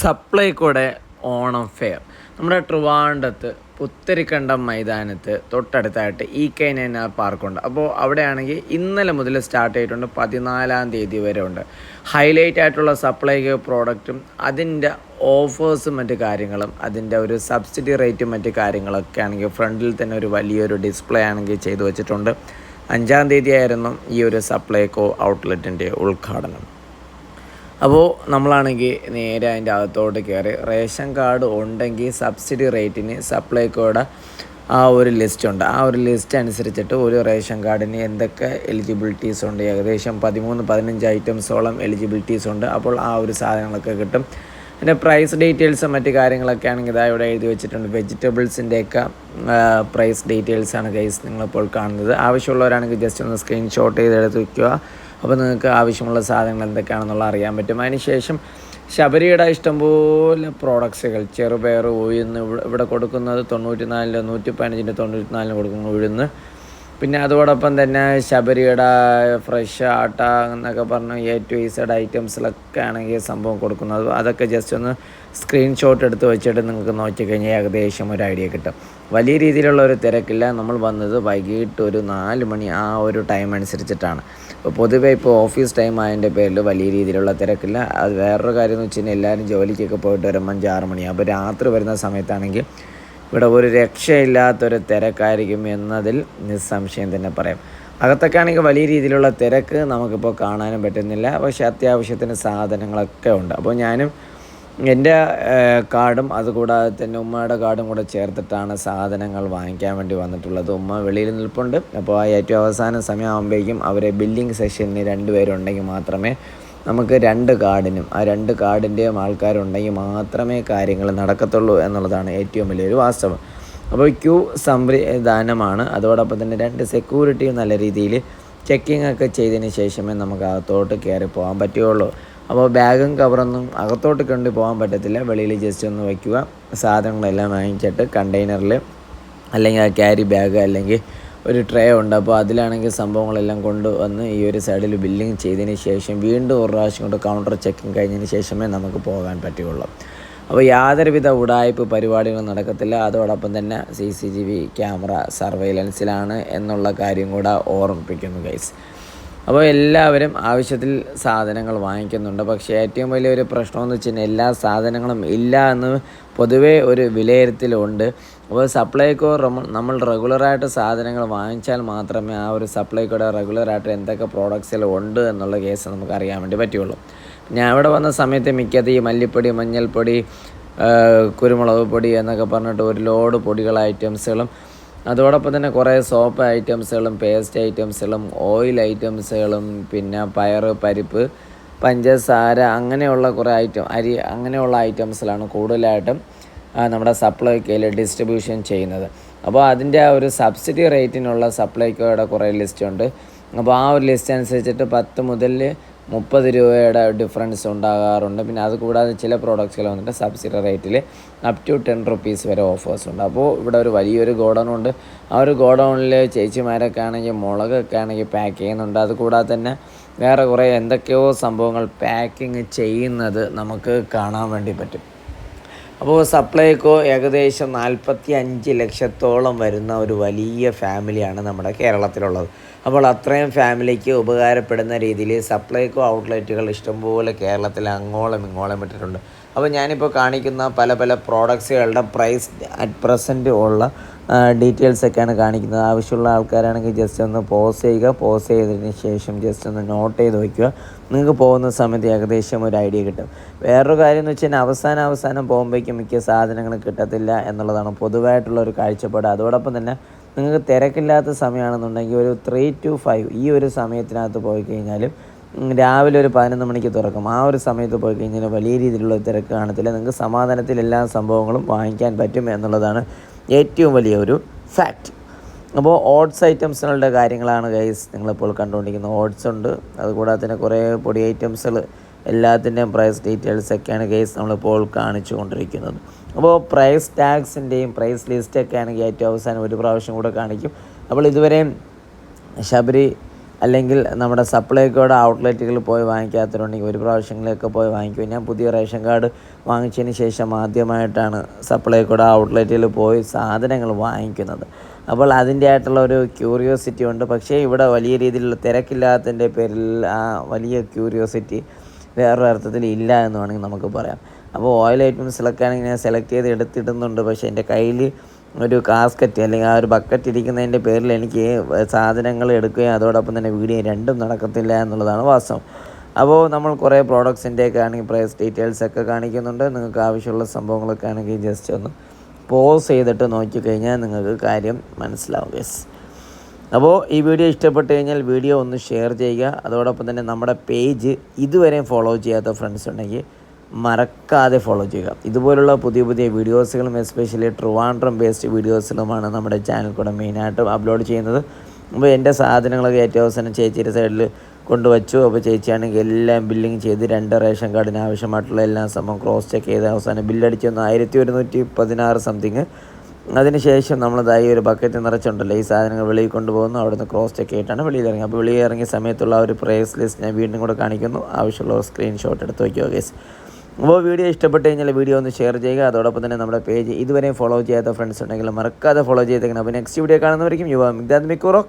സപ്ലൈക്കോടെ Onam fair നമ്മുടെ ട്രിവാണ്ടത്ത് പുത്തരിക്കണ്ടം മൈതാനത്ത് തൊട്ടടുത്തായിട്ട് ഇ കെ എൻ ആർ പാർക്കുണ്ട് അപ്പോൾ അവിടെയാണെങ്കിൽ ഇന്നലെ മുതൽ സ്റ്റാർട്ട് ചെയ്തിട്ടുണ്ട് പതിനാലാം തീയതി വരെ ഉണ്ട്. ഹൈലൈറ്റ് ആയിട്ടുള്ള സപ്ലൈകോ പ്രോഡക്റ്റും അതിന്റെ ഓഫേഴ്സും മറ്റ് കാര്യങ്ങളും അതിന്റെ ഒരു സബ്സിഡി റേറ്റും മറ്റ് കാര്യങ്ങളൊക്കെ ആണെങ്കിൽ ഫ്രണ്ടിൽ തന്നെ ഒരു വലിയൊരു ഡിസ്പ്ലേ ആണെങ്കിൽ ചെയ്തു വെച്ചിട്ടുണ്ട്. അഞ്ചാം തീയതി ആയിരുന്നു ഈ ഒരു സപ്ലൈകോ ഔട്ട്ലെറ്റിന്റെ ഉദ്ഘാടനം. അപ്പോൾ നമ്മളാണെങ്കിൽ നേരെ അതിന്റെ അകത്തോട്ട് കയറി റേഷൻ കാർഡ് ഉണ്ടെങ്കിൽ സബ്സിഡി റേറ്റിന് സപ്ലൈക്കോടെ ആ ഒരു ലിസ്റ്റ് ഉണ്ട്. ആ ഒരു ലിസ്റ്റ് അനുസരിച്ചിട്ട് ഒരു റേഷൻ കാർഡിന് എന്തൊക്കെ എലിജിബിലിറ്റീസ് ഉണ്ട്? ഏകദേശം പതിമൂന്ന് പതിനഞ്ച് ഐറ്റംസോളം എലിജിബിലിറ്റീസ് ഉണ്ട്. അപ്പോൾ ആ ഒരു സാധനങ്ങളൊക്കെ കിട്ടും. അതിന്റെ പ്രൈസ് ഡീറ്റെയിൽസും മറ്റു കാര്യങ്ങളൊക്കെ ആണെങ്കിൽ ഇതാ ഇവിടെ എഴുതി വെച്ചിട്ടുണ്ട്. വെജിറ്റബിൾസിന്റെയൊക്കെ പ്രൈസ് ഡീറ്റെയിൽസാണ് ഗൈസ് നിങ്ങളിപ്പോൾ കാണുന്നത്. ആവശ്യമുള്ളവരാണെങ്കിൽ ജസ്റ്റ് ഒന്ന് സ്ക്രീൻഷോട്ട് ചെയ്ത് എടുത്ത് വയ്ക്കുക അപ്പോൾ നിങ്ങൾക്ക് ആവശ്യമുള്ള സാധനങ്ങൾ എന്തൊക്കെയാണെന്നുള്ള അറിയാൻ പറ്റും. അതിനുശേഷം ശബരിയുടെ ഇഷ്ടംപോലെ പ്രോഡക്ട്സുകൾ ചെറുപയർ ഉഴുന്ന് ഇവിടെ കൊടുക്കുന്നത് തൊണ്ണൂറ്റി നാലിന് നൂറ്റി പതിനഞ്ചിന്റെ തൊണ്ണൂറ്റി നാലിന് കൊടുക്കുന്ന ഉഴുന്ന്. പിന്നെ അതോടൊപ്പം തന്നെ ശബരിയുടെ ഫ്രഷ് ആട്ട എന്നൊക്കെ പറഞ്ഞ് എ ടു ഇസഡ് ഐറ്റംസിലൊക്കെ ആണെങ്കിൽ സംഭവം കൊടുക്കുന്നത്. അതൊക്കെ ജസ്റ്റ് ഒന്ന് സ്ക്രീൻഷോട്ട് എടുത്ത് വെച്ചിട്ട് നിങ്ങൾക്ക് നോക്കി നോക്കിക്കഴിഞ്ഞാൽ ഏകദേശം ഒരു ഐഡിയ കിട്ടും. വലിയ രീതിയിലുള്ള ഒരു തിരക്കില്ല. നമ്മൾ വന്നത് വൈകിട്ട് ഒരു നാല് മണി ആ ഒരു ടൈം അനുസരിച്ചിട്ടാണ്. അപ്പോൾ പൊതുവേ ഇപ്പോൾ ഓഫീസ് ടൈം ആയതിന്റെ പേരിൽ വലിയ രീതിയിലുള്ള തിരക്കില്ല. അത് വേറൊരു കാര്യം എന്ന് വെച്ച് കഴിഞ്ഞാൽ എല്ലാവരും ജോലിക്കൊക്കെ പോയിട്ട് വരുമ്പോൾ അഞ്ച് ആറ് അപ്പോൾ രാത്രി വരുന്ന സമയത്താണെങ്കിൽ ഇവിടെ ഒരു രക്ഷയില്ലാത്തൊരു തിരക്കായിരിക്കും എന്നതിൽ നിസ്സംശയം തന്നെ പറയാം. അകത്തൊക്കെയാണെങ്കിൽ വലിയ രീതിയിലുള്ള തിരക്ക് നമുക്കിപ്പോൾ കാണാനും പറ്റുന്നില്ല. പക്ഷേ അത്യാവശ്യത്തിന് സാധനങ്ങളൊക്കെ ഉണ്ട്. അപ്പോൾ ഞാനും എന്റെ കാർഡും അതുകൂടാതെ തന്നെ ഉമ്മയുടെ കാർഡും കൂടെ ചേർത്തിട്ടാണ് സാധനങ്ങൾ വാങ്ങിക്കാൻ വേണ്ടി വന്നിട്ടുള്ളത്. ഉമ്മ വെളിയിൽ നിൽപ്പുണ്ട്. അപ്പോൾ ഏറ്റവും അവസാന സമയമാകുമ്പോഴേക്കും അവരെ ബില്ലിംഗ് സെഷനിൽ രണ്ടുപേരുണ്ടെങ്കിൽ മാത്രമേ നമുക്ക് രണ്ട് കാർഡിനും ആ രണ്ട് കാർഡിന്റെയും ആൾക്കാരുണ്ടെങ്കിൽ മാത്രമേ കാര്യങ്ങൾ നടക്കത്തുള്ളൂ എന്നുള്ളതാണ് ഏറ്റവും വലിയൊരു വാസ്തവം. അപ്പോൾ ക്യൂ സംവിധാനമാണ്. അതോടൊപ്പം തന്നെ രണ്ട് സെക്യൂരിറ്റിയും നല്ല രീതിയിൽ ചെക്കിംഗ് ഒക്കെ ചെയ്തതിന് ശേഷമേ നമുക്ക് അകത്തോട്ട് കയറി പോകാൻ പറ്റുകയുള്ളൂ. അപ്പോൾ ബാഗും കവറൊന്നും അകത്തോട്ട് കൊണ്ട് പോകാൻ പറ്റത്തില്ല. വെളിയിൽ ജസ്റ്റ് ഒന്ന് വയ്ക്കുക. സാധനങ്ങളെല്ലാം വാങ്ങിച്ചിട്ട് കണ്ടെയ്നറിൽ അല്ലെങ്കിൽ ആ ക്യാരി ബാഗ് അല്ലെങ്കിൽ ഒരു ട്രേ ഉണ്ട്. അപ്പോൾ അതിലാണെങ്കിൽ സംഭവങ്ങളെല്ലാം കൊണ്ടുവന്ന് ഈ ഒരു സൈഡിൽ ബില്ലിങ് ചെയ്തതിന് ശേഷം വീണ്ടും ഒരു പ്രാവശ്യം കൊണ്ട് കൗണ്ടർ ചെക്കിങ് കഴിഞ്ഞതിന് ശേഷമേ നമുക്ക് പോകാൻ പറ്റുകയുള്ളൂ. അപ്പോൾ യാതൊരുവിധ ഉടായ്പ പരിപാടികളും നടക്കത്തില്ല. അതോടൊപ്പം തന്നെ C C T V camera സർവൈലൻസിലാണ് എന്നുള്ള കാര്യം കൂടെ ഓർമ്മിപ്പിക്കുന്നു ഗൈസ് അപ്പോൾ എല്ലാവരും ആവശ്യത്തിൽ സാധനങ്ങൾ വാങ്ങിക്കുന്നുണ്ട്. പക്ഷേ ഏറ്റവും വലിയൊരു പ്രശ്നമെന്ന് വെച്ച് കഴിഞ്ഞാൽ എല്ലാ സാധനങ്ങളും ഇല്ല എന്ന് പൊതുവേ ഒരു വിലയിരുത്തലുണ്ട്. അപ്പോൾ സപ്ലൈക്കോ നമ്മൾ റെഗുലറായിട്ട് സാധനങ്ങൾ വാങ്ങിച്ചാൽ മാത്രമേ ആ ഒരു സപ്ലൈകോയുടെ റെഗുലറായിട്ട് എന്തൊക്കെ പ്രോഡക്ട്സിൽ ഉണ്ട് എന്നുള്ള കേസ് നമുക്ക് അറിയാൻ വേണ്ടി പറ്റുള്ളൂ. ഞാൻ ഇവിടെ വന്ന സമയത്ത് മിക്കത് ഈ മല്ലിപ്പൊടി മഞ്ഞൾപ്പൊടി കുരുമുളക് പൊടി എന്നൊക്കെ പറഞ്ഞിട്ട് ഒരു ലോഡ് പൊടികൾ ഐറ്റംസുകളും അതോടൊപ്പം തന്നെ കുറേ സോപ്പ് ഐറ്റംസുകളും പേസ്റ്റ് ഐറ്റംസുകളും ഓയിൽ ഐറ്റംസുകളും പിന്നെ പയർ പരിപ്പ് പഞ്ചസാര അങ്ങനെയുള്ള കുറേ ഐറ്റം അരി അങ്ങനെയുള്ള ഐറ്റംസിലാണ് കൂടുതലായിട്ടും നമ്മുടെ സപ്ലൈക്കോയിൽ ഡിസ്ട്രിബ്യൂഷൻ ചെയ്യുന്നത്. അപ്പോൾ അതിന്റെ ആ ഒരു സബ്സിഡി റേറ്റിനുള്ള സപ്ലൈക്കോയുടെ കുറേ ലിസ്റ്റ് ഉണ്ട്. അപ്പോൾ ആ ഒരു ലിസ്റ്റ് അനുസരിച്ചിട്ട് പത്ത് മുതൽ മുപ്പത് രൂപയുടെ ഡിഫറൻസ് ഉണ്ടാകാറുണ്ട്. പിന്നെ അത് കൂടാതെ ചില പ്രോഡക്റ്റ്സുകൾ വന്നിട്ട് സബ്സിഡി റേറ്റിൽ അപ് ടു ടെൻ റുപ്പീസ് വരെ ഓഫേഴ്സ് ഉണ്ട്. അപ്പോൾ ഇവിടെ ഒരു വലിയൊരു ഗോഡൗൺ ഉണ്ട്. ആ ഒരു ഗോഡൗണിൽ ചേച്ചിമാരൊക്കെ ആണെങ്കിൽ മുളകൊക്കെ ആണെങ്കിൽ പാക്ക് ചെയ്യുന്നുണ്ട്. അതുകൂടാതെ തന്നെ വേറെ കുറേ എന്തൊക്കെയോ സംഭവങ്ങൾ പാക്കിങ് ചെയ്യുന്നത് നമുക്ക് കാണാൻ വേണ്ടി പറ്റും. അപ്പോൾ സപ്ലൈക്കോ ഏകദേശം നാൽപ്പത്തി അഞ്ച് ലക്ഷത്തോളം വരുന്ന ഒരു വലിയ ഫാമിലിയാണ് നമ്മുടെ കേരളത്തിലുള്ളത്. അപ്പോൾ അത്രയും ഫാമിലിക്ക് ഉപകാരപ്പെടുന്ന രീതിയിൽ സപ്ലൈകോ ഔട്ട്ലെറ്റുകൾ ഇഷ്ടംപോലെ കേരളത്തിൽ അങ്ങോളം ഇങ്ങോളം ഇട്ടിട്ടുണ്ട്. അപ്പോൾ ഞാനിപ്പോൾ കാണിക്കുന്ന പല പല പ്രോഡക്ട്സുകളുടെ പ്രൈസ് അറ്റ് പ്രസന്റ് ഉള്ള ഡീറ്റെയിൽസ് ഒക്കെയാണ് കാണിക്കുന്നത്. ആവശ്യമുള്ള ആൾക്കാരാണെങ്കിൽ ജസ്റ്റ് ഒന്ന് പോസ് ചെയ്യുക. പോസ് ചെയ്തതിന് ശേഷം ജസ്റ്റ് ഒന്ന് നോട്ട് ചെയ്ത് വയ്ക്കുക. നിങ്ങൾക്ക് പോകുന്ന സമയത്ത് ഏകദേശം ഒരു ഐഡിയ കിട്ടും. വേറൊരു കാര്യം എന്ന് വെച്ചാൽ അവസാനം അവസാനം പോകുമ്പോഴേക്കും മിക്ക സാധനങ്ങൾ കിട്ടത്തില്ല എന്നുള്ളതാണ് പൊതുവായിട്ടുള്ള ഒരു കാഴ്ചപ്പാട്. അതോടൊപ്പം തന്നെ നിങ്ങൾക്ക് തിരക്കില്ലാത്ത സമയമാണെന്നുണ്ടെങ്കിൽ ഒരു ത്രീ ടു ഫൈവ് ഈ ഒരു സമയത്തിനകത്ത് പോയി കഴിഞ്ഞാൽ രാവിലെ ഒരു പതിനൊന്ന് മണിക്ക് തുറക്കും. ആ ഒരു സമയത്ത് പോയി കഴിഞ്ഞാൽ വലിയ രീതിയിലുള്ള തിരക്ക് കാണത്തില്ല. നിങ്ങൾക്ക് സമാധാനത്തിൽ എല്ലാ സംഭവങ്ങളും വാങ്ങിക്കാൻ പറ്റും എന്നുള്ളതാണ് ഏറ്റവും വലിയ ഒരു ഫാക്റ്റ് അപ്പോൾ ഓട്സ് ഐറ്റംസുകളുടെ കാര്യങ്ങളാണ് ഗൈസ് നിങ്ങളിപ്പോൾ കണ്ടുകൊണ്ടിരിക്കുന്നത്. ഓട്സ് ഉണ്ട്. അതുകൂടാതെ തന്നെ കുറേ പൊടി ഐറ്റംസുകൾ എല്ലാത്തിന്റെയും പ്രൈസ് ഡീറ്റെയിൽസ് ഒക്കെയാണ് ഗൈസ് നമ്മളിപ്പോൾ കാണിച്ചു കൊണ്ടിരിക്കുന്നത് അപ്പോൾ പ്രൈസ് ടാക്സിന്റെയും പ്രൈസ് ലിസ്റ്റൊക്കെ ആണെങ്കിൽ ഏറ്റവും അവസാനം ഒരു പ്രാവശ്യം കൂടെ കാണിക്കും. അപ്പോൾ ഇതുവരെയും ശബരി അല്ലെങ്കിൽ നമ്മുടെ സപ്ലൈക്കോടെ ഔട്ട്ലെറ്റുകളിൽ പോയി വാങ്ങിക്കാത്തവരുണ്ടെങ്കിൽ ഒരു പ്രാവശ്യങ്ങളിലൊക്കെ പോയി വാങ്ങിക്കും. ഞാൻ പുതിയ റേഷൻ കാർഡ് വാങ്ങിച്ചതിന് ശേഷം ആദ്യമായിട്ടാണ് സപ്ലൈക്കോടെ ഔട്ട്ലെറ്റിൽ പോയി സാധനങ്ങൾ വാങ്ങിക്കുന്നത്. അപ്പോൾ അതിന്റെ ആയിട്ടുള്ള ഒരു ക്യൂരിയോസിറ്റി ഉണ്ട്. പക്ഷേ ഇവിടെ വലിയ രീതിയിലുള്ള തിരക്കില്ലാത്തതിന്റെ പേരിൽ ആ വലിയ ക്യൂരിയോസിറ്റി വേറൊരു അർത്ഥത്തിൽ ഇല്ല എന്ന് വേണമെങ്കിൽ നമുക്ക് പറയാം. അപ്പോൾ ഓയിൽ ഐറ്റംസിലൊക്കെ ആണെങ്കിൽ ഞാൻ സെലക്ട് ചെയ്ത് എടുത്തിടുന്നുണ്ട്. പക്ഷേ എന്റെ കയ്യിൽ ഒരു കാസ്കറ്റ് അല്ലെങ്കിൽ ആ ഒരു ബക്കറ്റ് ഇരിക്കുന്നതിന്റെ പേരിൽ എനിക്ക് സാധനങ്ങൾ എടുക്കുകയും അതോടൊപ്പം തന്നെ വീഡിയോ രണ്ടും നടക്കത്തില്ല എന്നുള്ളതാണ് വാസ്തവം. അപ്പോൾ നമ്മൾ കുറേ പ്രോഡക്ട്സിന്റെയൊക്കെ ആണെങ്കിൽ പ്രൈസ് ഡീറ്റെയിൽസ് ഒക്കെ കാണിക്കുന്നുണ്ട്. നിങ്ങൾക്ക് ആവശ്യമുള്ള സംഭവങ്ങളൊക്കെ ആണെങ്കിൽ ജസ്റ്റ് ഒന്ന് പോസ് ചെയ്തിട്ട് നോക്കിക്കഴിഞ്ഞാൽ നിങ്ങൾക്ക് കാര്യം മനസ്സിലാവും. യെസ് അപ്പോൾ ഈ വീഡിയോ ഇഷ്ടപ്പെട്ട് കഴിഞ്ഞാൽ വീഡിയോ ഒന്ന് ഷെയർ ചെയ്യുക. അതോടൊപ്പം തന്നെ നമ്മുടെ പേജ് ഇതുവരെയും ഫോളോ ചെയ്യാത്ത ഫ്രണ്ട്സ് ഉണ്ടെങ്കിൽ മറക്കാതെ ഫോളോ ചെയ്യുക. ഇതുപോലുള്ള പുതിയ പുതിയ വീഡിയോസുകളും എസ്പെഷ്യലി ട്രിവാൻഡ്രം ബേസ്ഡ് വീഡിയോസിലുമാണ് നമ്മുടെ ചാനൽ കൂടെ മെയിനായിട്ട് അപ്ലോഡ് ചെയ്യുന്നത്. അപ്പോൾ എന്റെ സാധനങ്ങളൊക്കെ ഏറ്റവും അവസാനം ചേച്ചിയുടെ സൈഡിൽ കൊണ്ടുവച്ചു. അപ്പോൾ ചേച്ചിയാണെങ്കിൽ എല്ലാം ബില്ലിങ് ചെയ്ത് രണ്ട് റേഷൻ കാർഡിന് ആവശ്യമായിട്ടുള്ള എല്ലാ സംഭവം ക്രോസ് ചെക്ക് ചെയ്ത് അവസാനം ബില്ലടിച്ചു വന്ന് ആയിരത്തി ഒരുന്നൂറ്റി പതിനാറ് സംതിങ് അതിനുശേഷം നമ്മളതായി ഒരു ബക്കറ്റ് നിറച്ചുണ്ടല്ലോ. ഈ സാധനങ്ങൾ വെളിയിൽ കൊണ്ടുപോകുന്നു. അവിടുന്ന് ക്രോസ് ചെക്ക് ചെയ്തിട്ടാണ് വെളിയിൽ ഇറങ്ങി അപ്പോൾ വെളിയിൽ ഇറങ്ങിയ സമയത്തുള്ള ആ ഒരു പ്രൈസ് ലിസ്റ്റ് ഞാൻ വീണ്ടും കൂടെ കാണിക്കുന്നു. ആവശ്യമുള്ള സ്ക്രീൻഷോട്ട് എടുത്ത് വയ്ക്കുക ഗേസ് അപ്പോൾ വീഡിയോ ഇഷ്ടപ്പെട്ട് കഴിഞ്ഞാൽ വീഡിയോ ഒന്ന് ഷെയർ ചെയ്യുക. അതോടൊപ്പം തന്നെ നമ്മുടെ പേജ് ഇതുവരെയും ഫോളോ ചെയ്യാത്ത ഫ്രണ്ട്സ് ഉണ്ടെങ്കിൽ മറക്കാതെ ഫോളോ ചെയ്തേക്കണം അപ്പോൾ നെക്സ്റ്റ് വീഡിയോ കാണുന്നവർക്കും യുവാ മിഗ്ദാദ് മിക്കൂറോ